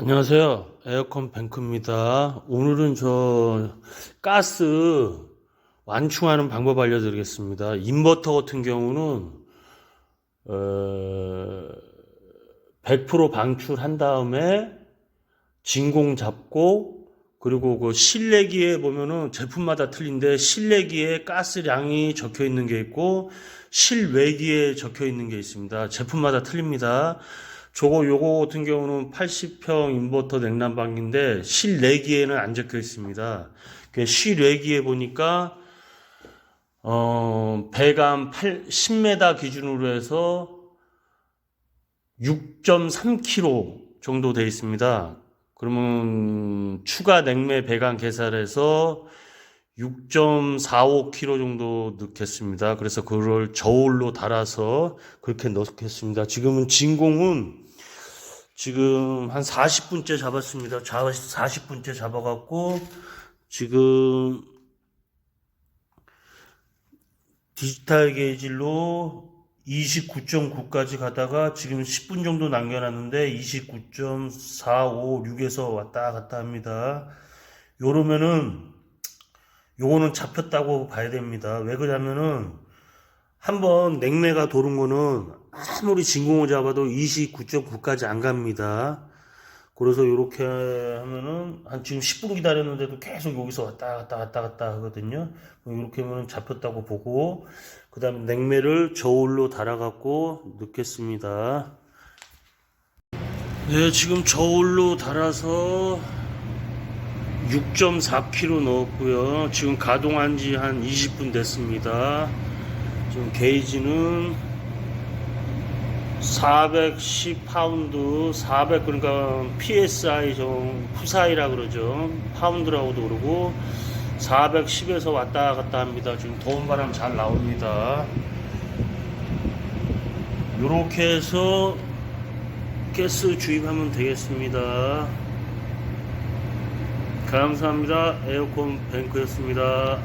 안녕하세요. 에어컨 뱅크입니다. 오늘은 저 가스 완충하는 방법 알려드리겠습니다. 인버터 같은 경우는 어, 100% 방출한 다음에 진공 잡고 그리고 그 실내기에 보면은 제품마다 틀린데 실내기에 가스량이 적혀 있는 게 있고 실외기에 적혀 있는 게 있습니다. 제품마다 틀립니다. 저거 요거 같은 경우는 80평 인버터 냉난방인데 실내기에는 안 적혀 있습니다. 그 실외기에 보니까 어 배관 8, 10m 기준으로 해서 6.3kg 정도 돼 있습니다. 그러면 추가 냉매 배관 계산해서 6.45kg 정도 넣겠습니다. 그래서 그걸 저울로 달아서 그렇게 넣겠습니다. 지금은 진공은 지금 한 40분째 잡았습니다. 40분째 잡아갖고 지금 디지털 게이지로 29.9까지 가다가 지금 10분 정도 남겨놨는데 29.456에서 왔다 갔다 합니다. 요러면은 요거는 잡혔다고 봐야 됩니다. 왜 그러냐면은 한번 냉매가 도는 거는 아무리 진공을 잡아도 29.9까지 안 갑니다. 그래서 이렇게 하면은 한 지금 10분 기다렸는데도 계속 여기서 왔다 갔다 왔다 갔다 하거든요. 이렇게 하면 잡혔다고 보고 그 다음에 냉매를 저울로 달아갖고 넣겠습니다. 네, 지금 저울로 달아서 6.4kg 넣었고요. 지금 가동한 지 한 20분 됐습니다. 지금 게이지는 410파운드, 400 그러니까 PSI 좀 푸사이라 그러죠. 파운드라고도 그러고 410에서 왔다 갔다 합니다. 지금 더운 바람 잘 나옵니다. 이렇게 해서 가스 주입하면 되겠습니다. 감사합니다. 에어컨 뱅크였습니다.